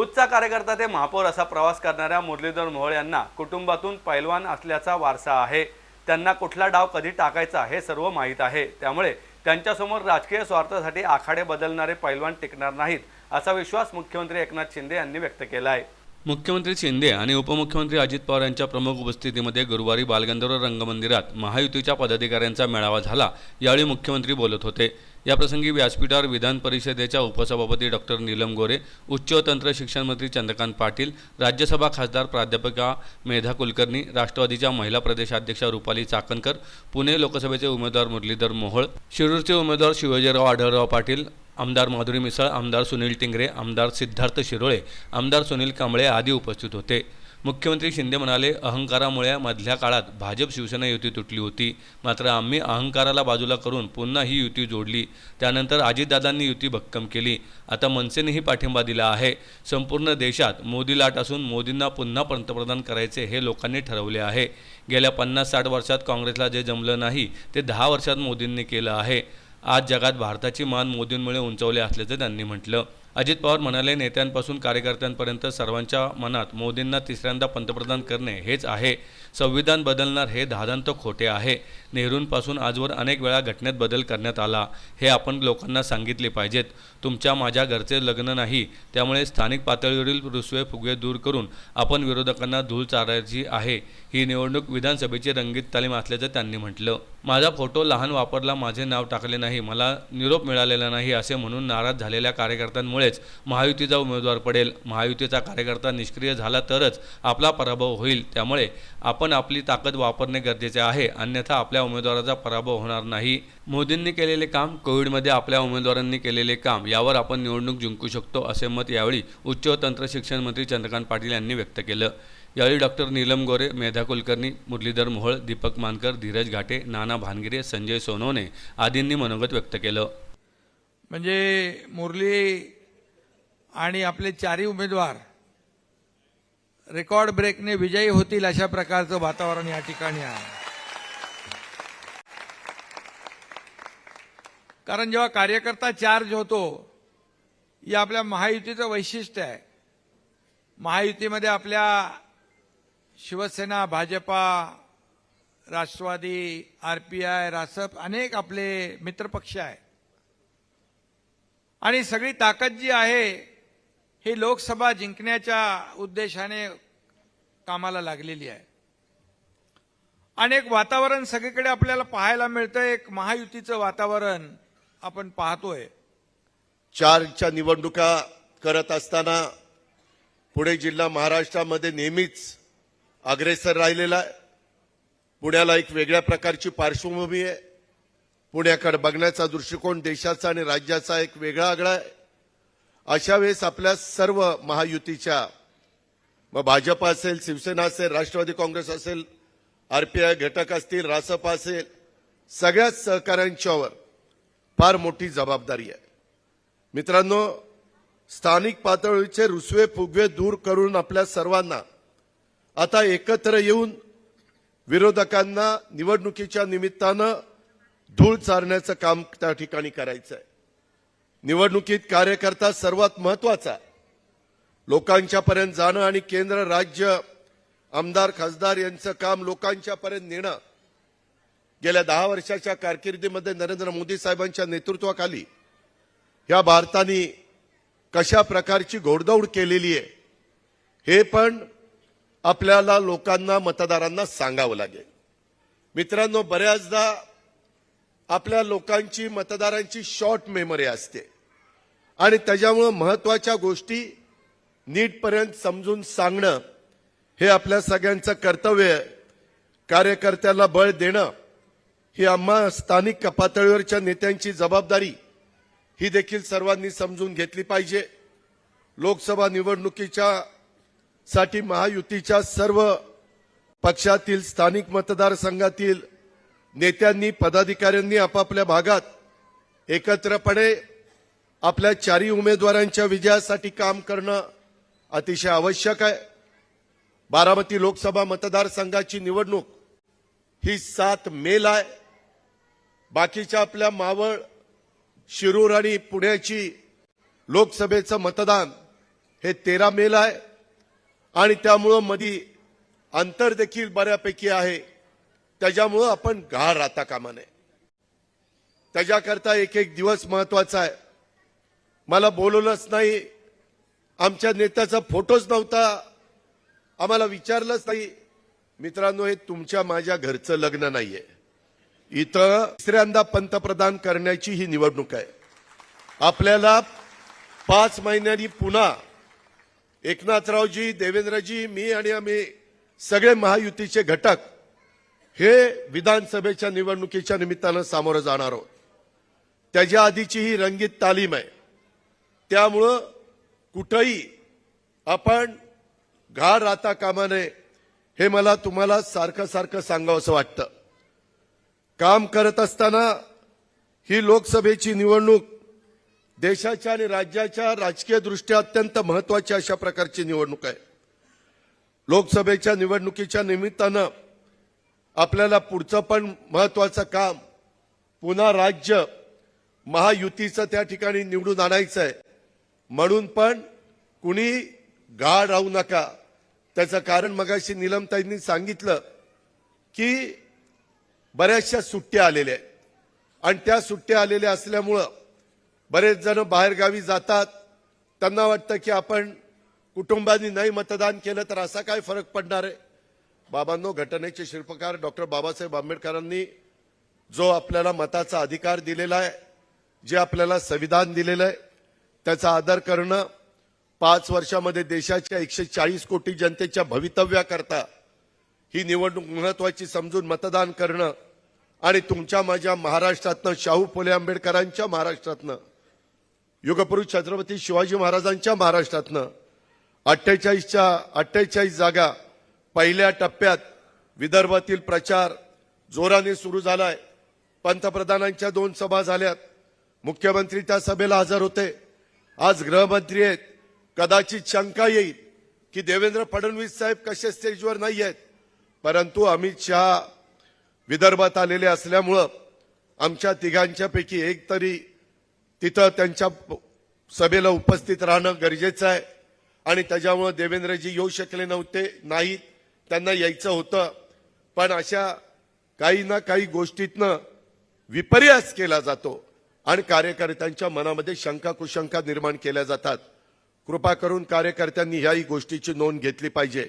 बुथचा कार्यकर्ता ते महापौर असा प्रवास करणाऱ्या मुरलीधर मोहोळ यांना कुटुंबातून पैलवान असल्याचा वारसा आहे. त्यांना कुठला डाव कधी टाकायचा हे सर्व माहीत आहे. त्यामुळे त्यांच्यासमोर राजकीय स्वार्थासाठी आखाडे बदलणारे पैलवान टिकणार नाहीत असा विश्वास मुख्यमंत्री एकनाथ शिंदे यांनी व्यक्त केला आहे मुख्यमंत्री शिंदे आणि उपमुख्यमंत्री अजित पवार यांच्या प्रमुख उपस्थितीमध्ये गुरुवारी बालगंधर्व रंगमंदिरात महायुतीच्या पदाधिकाऱ्यांचा मेळावा झाला यावेळी मुख्यमंत्री बोलत होते. याप्रसंगी व्यासपीठावर विधान परिषदेच्या उपसभापती डॉक्टर नीलम गोरे उच्च तंत्र शिक्षण मंत्री चंद्रकांत पाटील राज्यसभा खासदार प्राध्यापिका मेधा कुलकर्णी राष्ट्रवादीच्या महिला प्रदेशाध्यक्षा रुपाली चाकणकर पुणे लोकसभेचे उमेदवार मुरलीधर मोहोळ शिरूरचे उमेदवार शिवाजीराव आढळराव पाटील आमदार माधुरी मिसळ आमदार सुनील टिंगरे आमदार सिद्धार्थ शिरोळे आमदार सुनील कांबळे आदी उपस्थित होते. मुख्यमंत्री शिंदे म्हणाले अहंकारामुळे मधल्या काळात भाजप शिवसेना युती तुटली होती. मात्र आम्ही अहंकाराला बाजूला करून पुन्हा ही युती जोडली. त्यानंतर अजितदादांनी युती भक्कम केली. आता मनसेनेही पाठिंबा दिला आहे. संपूर्ण देशात मोदी लाट असून मोदींना पुन्हा पंतप्रधान करायचे हे लोकांनी ठरवले आहे. गेल्या पन्नास साठ वर्षात काँग्रेसला जे जमलं नाही ते दहा वर्षात मोदींनी केलं आहे. आज जगात भारताची मान मोदींमुळे उंचवले असल्याचं त्यांनी म्हटलं. अजित पवार म्हणाले नेत्यांपासून कार्यकर्त्यांपर्यंत सर्वांच्या मनात मोदींना तिसऱ्यांदा पंतप्रधान करणे हेच आहे. संविधान बदलणार हे धादांत खोटे आहे. नेहरूंपासून आजवर अनेक वेळा घटनेत बदल करण्यात आला. हे आपण लोकांना सांगितले पाहिजेत. तुमच्या माझ्या घरचे लग्न नाही. त्यामुळे स्थानिक पातळीवरील रुसवे फुगवे दूर करून आपण विरोधकांना धूळ चारायची आहे. ही निवडणूक विधानसभेची रंगीत तालीम असल्याचं त्यांनी म्हटलं. माझा फोटो लहान वापरला माझे नाव टाकले नाही. मला निरोप मिळालेला नाही असे म्हणून नाराज झालेल्या कार्यकर्त्यांमुळे त्यामुळेच महायुतीचा उमेदवार पडेल महायुतीचा कार्यकर्ता निष्क्रिय झाला तरच आपला पराभव होईल. त्यामुळे आपण आपली ताकद वापरणे गरजेचे आहे. अन्यथा आपल्या उमेदवाराचा पराभव होणार नाही. मोदींनी केलेले काम कोविडमध्ये आपल्या उमेदवारांनी केलेले काम यावर आपण निवडणूक जिंकू शकतो असे मत यावेळी उच्च व तंत्र शिक्षण मंत्री चंद्रकांत पाटील यांनी व्यक्त केलं. यावेळी डॉक्टर नीलम गोरे मेधा कुलकर्णी मुरलीधर मोहोळ दीपक मानकर धीरज घाटे नाना भानगिरे संजय सोनवणे आदींनी मनोगत व्यक्त केलं. म्हणजे मुरली आणि आपले चारही उमेदवार रेकॉर्ड ब्रेकने विजयी होतील अशा प्रकारचं वातावरण या ठिकाणी आहे. कारण जेव्हा कार्यकर्ता चार्ज होतो या आपल्या महायुतीचं वैशिष्ट्य आहे. महायुतीमध्ये आपल्या शिवसेना भाजपा राष्ट्रवादी आरपीआय रासप अनेक आपले मित्रपक्ष आहे. आणि सगळी ताकद जी आहे ही लोकसभा जिंकण्याच्या उद्देशाने कामाला लागलेली आहे. आणि एक वातावरण सगळीकडे आपल्याला पाहायला मिळतं एक महायुतीचं वातावरण आपण पाहतोय. चारच्या निवडणुका करत असताना पुणे जिल्हा महाराष्ट्रामध्ये नेहमीच अग्रेसर राहिलेला आहे. पुण्याला एक वेगळ्या प्रकारची पार्श्वभूमी आहे. पुण्याकडे बघण्याचा दृष्टिकोन देशाचा आणि राज्याचा एक वेगळा आगळा आहे. अशा वेळेस आपल्या सर्व महायुतीच्या मग भाजप असेल शिवसेना असेल राष्ट्रवादी काँग्रेस असेल आरपीआय घटक असतील रासप असेल सगळ्याच सहकाऱ्यांच्यावर फार मोठी जबाबदारी आहे. मित्रांनो स्थानिक पातळीचे रुसवे फुगवे दूर करून आपल्या सर्वांना आता एकत्र येऊन विरोधकांना निवडणुकीच्या निमित्तानं धूळ चारण्याचं काम त्या ठिकाणी करायचं आहे निवडणुकीत कार्यकर्ता सर्वात महत्त्वाचा लोकांच्या पर्यंत जाणं आणि केंद्र राज्य आमदार खासदार यांचं काम लोकांच्या पर्यंत नेणं. गेल्या दहा वर्षाच्या कारकिर्दीमध्ये नरेंद्र मोदी साहेबांच्या नेतृत्वाखाली या भारताने कशा प्रकारची घोडदौड केलेली आहे हे पण आपल्याला लोकांना मतदारांना सांगावं लागेल. मित्रांनो बऱ्याचदा आपल्या लोकांची मतदारांची शॉर्ट मेमरी असते. आणि त्याच्यामुळं महत्त्वाच्या गोष्टी नीटपर्यंत समजून सांगणं हे आपल्या सगळ्यांचं कर्तव्य आहे. कार्यकर्त्याला बळ देणं ही आम्हा स्थानिक पातळीवरच्या नेत्यांची जबाबदारी ही देखील सर्वांनी समजून घेतली पाहिजे. लोकसभा निवडणुकीच्या साठी महायुतीच्या सर्व पक्षातील स्थानिक मतदारसंघातील नेत्यांनी पदाधिकाऱ्यांनी आपापल्या भागात एकत्रपणे आपल्या चारी उमेदवारांच्या विजयासाठी काम करणं अतिशय आवश्यक आहे. बारामती लोकसभा मतदारसंघाची निवडणूक ही सात मेला आहे. बाकीच्या आपल्या मावळ शिरूर आणि पुण्याची लोकसभेचं मतदान हे तेरा मेला आहे. आणि त्यामुळं मधी अंतर देखील बऱ्यापैकी आहे. त्याच्यामुळं आपण घाळ राहता कामा नये. त्याच्याकरता एक एक दिवस महत्त्वाचा आहे. मला बोलवलंच नाही. आमच्या नेत्याचा फोटोच नव्हता. आम्हाला विचारलंच नाही. मित्रांनो हे तुमच्या माझ्या घरचं लग्न नाहीये. इथं तिसऱ्यांदा पंतप्रधान करण्याची ही निवडणूक आहे. आपल्याला पाच महिन्यांनी पुन्हा एकनाथरावजी देवेंद्रजी मी आणि आम्ही सगळे महायुतीचे घटक हे विधानसभेच्या निवडणुकीच्या निमित्तानं सामोरं जाणार आहोत. त्याच्या आधीची ही रंगीत तालीम आहे. त्यामुळं कुठंही आपण घाण राहता कामा नये हे मला तुम्हाला सारखं सारखं सांगावं असं वाटतं. काम करत असताना ही लोकसभेची निवडणूक देशाच्या आणि राज्याच्या राजकीय दृष्ट्या अत्यंत महत्वाची अशा प्रकारची निवडणूक आहे. लोकसभेच्या निवडणुकीच्या निमित्तानं आपल्याला पुढचं पण महत्वाचं काम पुन्हा राज्य महायुतीचं त्या ठिकाणी निवडून आणायचं आहे. म्हणून पण कुणी गाळ राहू नका. त्याचं कारण मगाशी निलमताईंनी सांगितलं की बऱ्याचशा सुट्ट्या आलेल्या आहेत. आणि त्या सुट्ट्या आलेल्या असल्यामुळं बरेच जण बाहेरगावी जातात. त्यांना वाटतं की आपण कुटुंबांनी नाही मतदान केलं तर असा काय फरक पडणार आहे? बाबांनो घटनेचे शिल्पकार डॉक्टर बाबासाहेब आंबेडकरांनी जो आपल्याला मताचा अधिकार दिलेला आहे जे आपल्याला संविधान दिलेलं आहे त्याचा आदर करणं पाच वर्षामध्ये देशाच्या एकशे चाळीस कोटी जनतेच्या भवितव्याकरता ही निवडणूक महत्वाची समजून मतदान करणं आणि तुमच्या माझ्या महाराष्ट्रातनं शाहू फुले आंबेडकरांच्या महाराष्ट्रातनं युगपुरुष छत्रपती शिवाजी महाराजांच्या महाराष्ट्रातनं अठ्ठेचाळीसच्या अठ्ठेचाळीस जागा पहिल्या टप्प्यात विदर्भातील प्रचार जोराने सुरू झालाय. पंतप्रधानांच्या दोन सभा झाल्यात. मुख्यमंत्री त्या सभेला हजर होते. आज गृहमंत्री आहेत. कदाचित शंका येईल की देवेंद्र फडणवीस साहेब कसे स्टेजवर नाही आहेत परंतु अमित शहा विदर्भात आलेले असल्यामुळं आमच्या तिघांच्यापैकी एक तरी तिथं त्यांच्या सभेला उपस्थित राहणं गरजेचं आहे. आणि त्याच्यामुळं देवेंद्रजी येऊ शकले नव्हते नाहीत. त्यांना यायचं होतं. पण अशा काही ना काही गोष्टीतनं विपर्यास केला जातो आणि कार्यकर्त्यांच्या मनामध्ये शंका कुशंका निर्माण केल्या जातात. कृपा करून कार्यकर्त्यांनी ह्याही गोष्टीची नोंद घेतली पाहिजे.